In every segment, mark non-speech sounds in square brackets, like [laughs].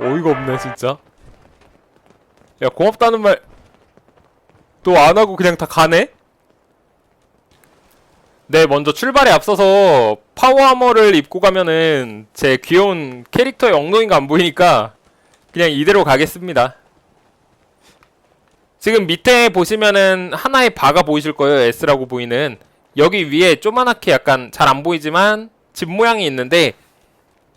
어이가 없네 진짜. 야 고맙다는 말 또 안 하고 그냥 다 가네? 네 먼저 출발에 앞서서 파워아머를 입고 가면은 제 귀여운 캐릭터의 엉덩이가 안 보이니까 그냥 이대로 가겠습니다. 지금 밑에 보시면은 하나의 바가 보이실 거예요 S라고 보이는. 여기 위에 조그맣게 약간 잘 안 보이지만 집 모양이 있는데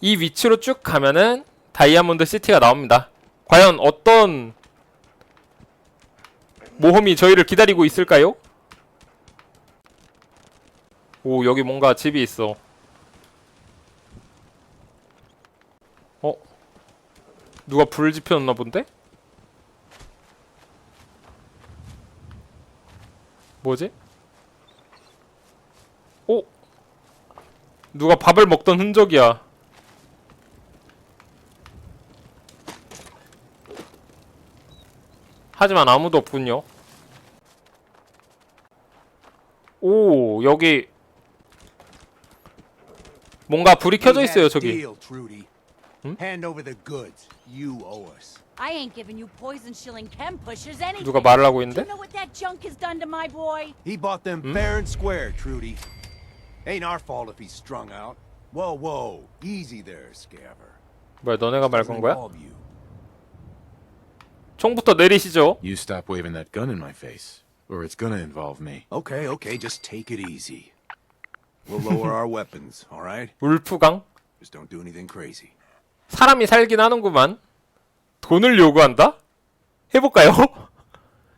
이 위치로 쭉 가면은 다이아몬드 시티가 나옵니다. 과연 어떤 모험이 저희를 기다리고 있을까요? 오 여기 뭔가 집이 있어. 어? 누가 불을 지펴놨나 본데? 뭐지? 오? 누가 밥을 먹던 흔적이야. 하지만 아무도 없군요. 오, 여기 뭔가 불이 켜져 있어요, 저기. Anything. 누가 말을 하고 있는데? Trudy. Ain't our fault if he's strung out. Whoa, whoa. Easy there, Scaver. 뭐야, 너네가 말 건 거야? 총부터 내리시죠. You stop waving that gun in my face, or it's gonna involve me. Okay, okay, just take it easy. We'll lower our weapons, all right? 울프강? Just don't do anything crazy. 사람이 살긴 하는구만. 돈을 요구한다? 해볼까요?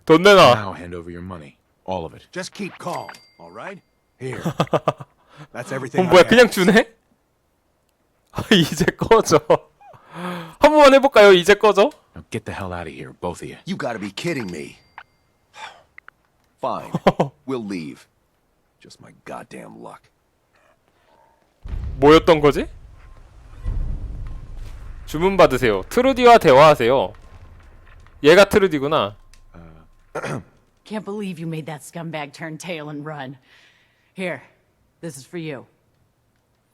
돈 내놔. Now hand over your money, all of it. Just keep calm, all right? Here. That's 어, everything. 뭐야, I 그냥 have. 주네? 아, 이제 꺼져. 한 번만 해볼까요? 이제 꺼져? Now get the hell out of here, both of you. You gotta be kidding me. [sighs] Fine. [laughs] we'll leave. Just my goddamn luck. 뭐였던 거지? 주문 받으세요. 트루디와 대화하세요. 얘가 트루디구나. [clears throat] Can't believe you made that scumbag turn tail and run. Here, this is for you.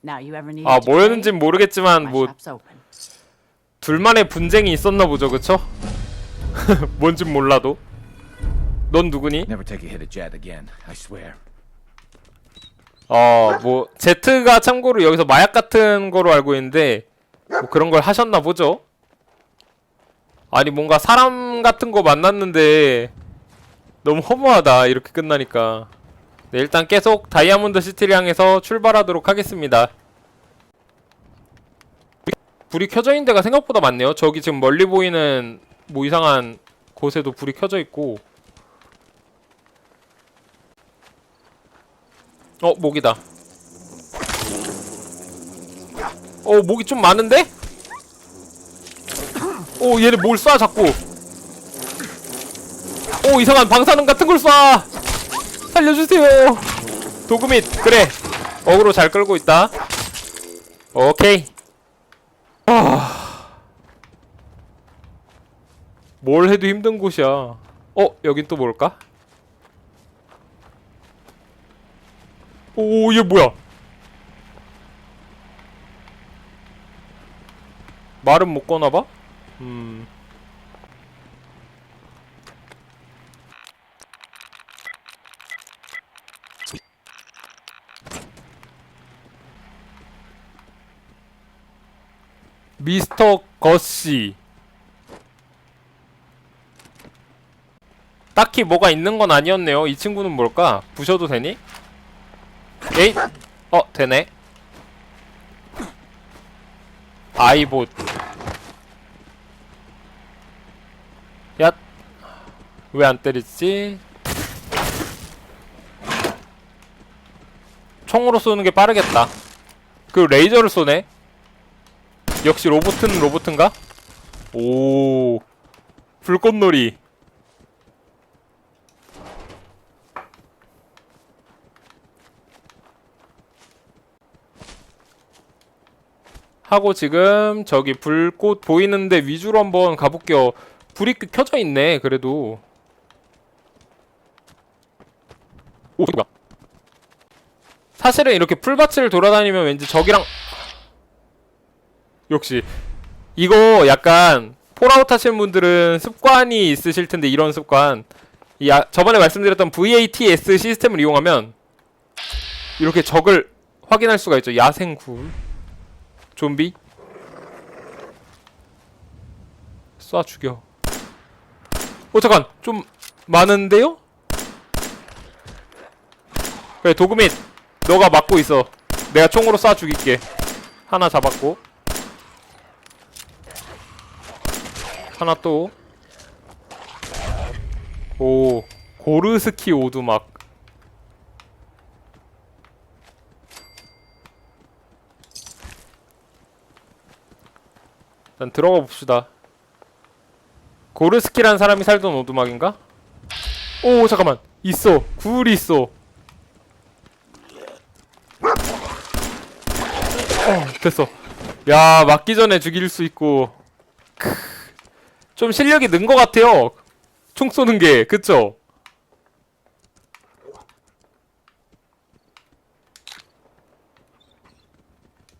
Now you ever need 아 뭐였는진 모르겠지만 my 뭐 shop's open. 둘만의 분쟁이 있었나 보죠, 그쵸? [laughs] 뭔진 몰라도. 넌 누구니? Never take a hit at Jad again, I swear. 어, 뭐 제트가 참고로 여기서 마약 같은 거로 알고 있는데 뭐 그런 걸 하셨나 보죠. 아니 뭔가 사람 같은 거 만났는데 너무 허무하다 이렇게 끝나니까. 네, 일단 계속 다이아몬드 시티를 향해서 출발하도록 하겠습니다. 불이 켜져 있는 데가 생각보다 많네요. 저기 지금 멀리 보이는 뭐 이상한 곳에도 불이 켜져 있고. 어, 모기다. 어, 모기 좀 많은데? 오, 얘네 뭘 쏴, 자꾸. 오, 이상한 방사능 같은 걸 쏴! 살려주세요! 도그밋, 그래. 어그로 잘 끌고 있다. 오케이. 아. 뭘 해도 힘든 곳이야. 어, 여긴 또 뭘까? 오, 얘 뭐야? 말은 못 거나 봐? 음. 미스터 거씨. 딱히 뭐가 있는 건 아니었네요. 이 친구는 뭘까? 부셔도 되니? 에잇! 어, 되네. 아이봇. 야. 왜 안 때리지? 총으로 쏘는 게 빠르겠다. 그 레이저를 쏘네. 역시 로봇은 로봇인가? 오. 불꽃놀이. 하고 지금 저기 불꽃 보이는데 위주로 한번 가볼게요. 불이 꽤 켜져 있네. 그래도. 오? 사실은 이렇게 풀밭을 돌아다니면 왠지 적이랑 역시 이거 약간 폴아웃 하시는 분들은 습관이 있으실 텐데 이런 습관 이 아, 저번에 말씀드렸던 VATS 시스템을 이용하면 이렇게 적을 확인할 수가 있죠. 야생 굴 좀비 쏴 죽여. 어 잠깐 좀 많은데요? 그래 도그밋 너가 막고 있어. 내가 총으로 쏴 죽일게. 하나 잡았고 하나 또. 오, 고르스키 오두막. 일단 들어가 봅시다. 고르스키란 사람이 살던 오두막인가? 오, 잠깐만. 있어. 굴이 있어. 어, 됐어. 야, 맞기 전에 죽일 수 있고. 좀 실력이 는 것 같아요. 총 쏘는 게, 그쵸?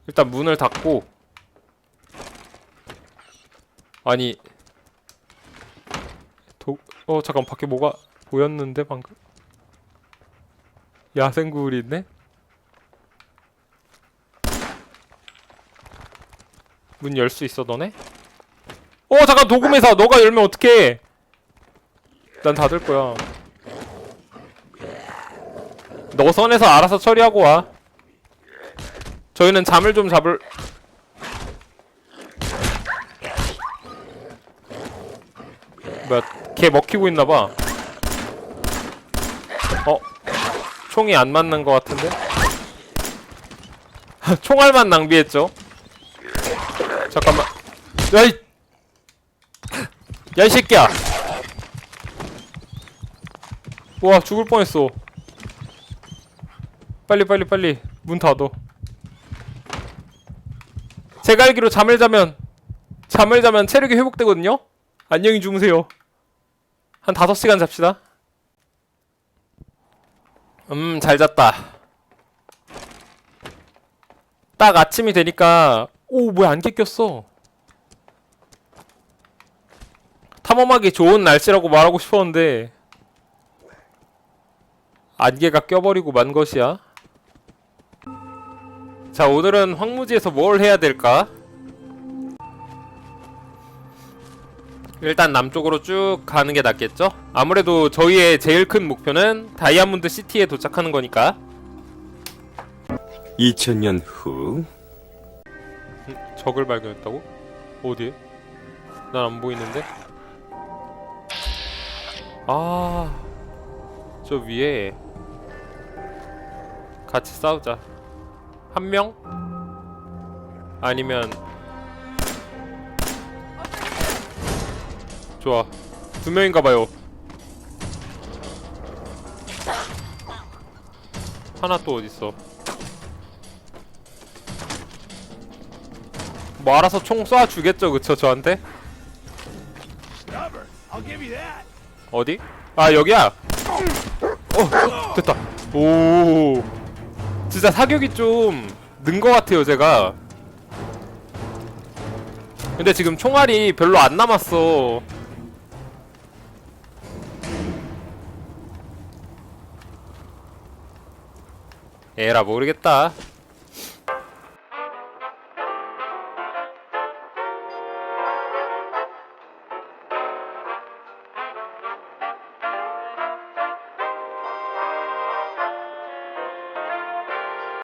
일단 문을 닫고. 아니. 도, 어, 잠깐, 밖에 뭐가 보였는데, 방금? 야생굴이 있네? 문 열 수 있어, 너네? 어 잠깐 도금해사 너가 열면 어떡해? 난 닫을 거야. 너 선에서 알아서 처리하고 와. 저희는 잠을 좀 잡을 뭐야 걔 먹히고 있나봐. 어? 총이 안 맞는 것 같은데? [laughs] 총알만 낭비했죠? 잠깐만. 야이 야 이 새끼야. 와 죽을 뻔했어. 빨리 빨리 빨리. 문 닫어 제가 알기로 잠을 자면 잠을 자면 체력이 회복되거든요? 안녕히 주무세요. 한 5시간 잡시다. 음 잘 잤다. 딱 아침이 되니까 오 뭐야 안개 꼈어 탐험하기 좋은 날씨라고 말하고 싶었는데 안개가 껴버리고 만 것이야. 자 오늘은 황무지에서 뭘 해야 될까? 일단 남쪽으로 쭉 가는 게 낫겠죠? 아무래도 저희의 제일 큰 목표는 다이아몬드 시티에 도착하는 거니까 2000년 후 적을 발견했다고? 어디에? 난 안 보이는데? 아, 저 위에 같이 싸우자. 한 명? 아니면 좋아. 두 명인가 봐요. 하나 또 어딨어? 뭐 알아서 총 쏴 주겠죠, 그쵸 저한테? 어디? 아 여기야. 어 됐다. 오 진짜 사격이 좀 는 것 같아요 제가. 근데 지금 총알이 별로 안 남았어. 에라 모르겠다.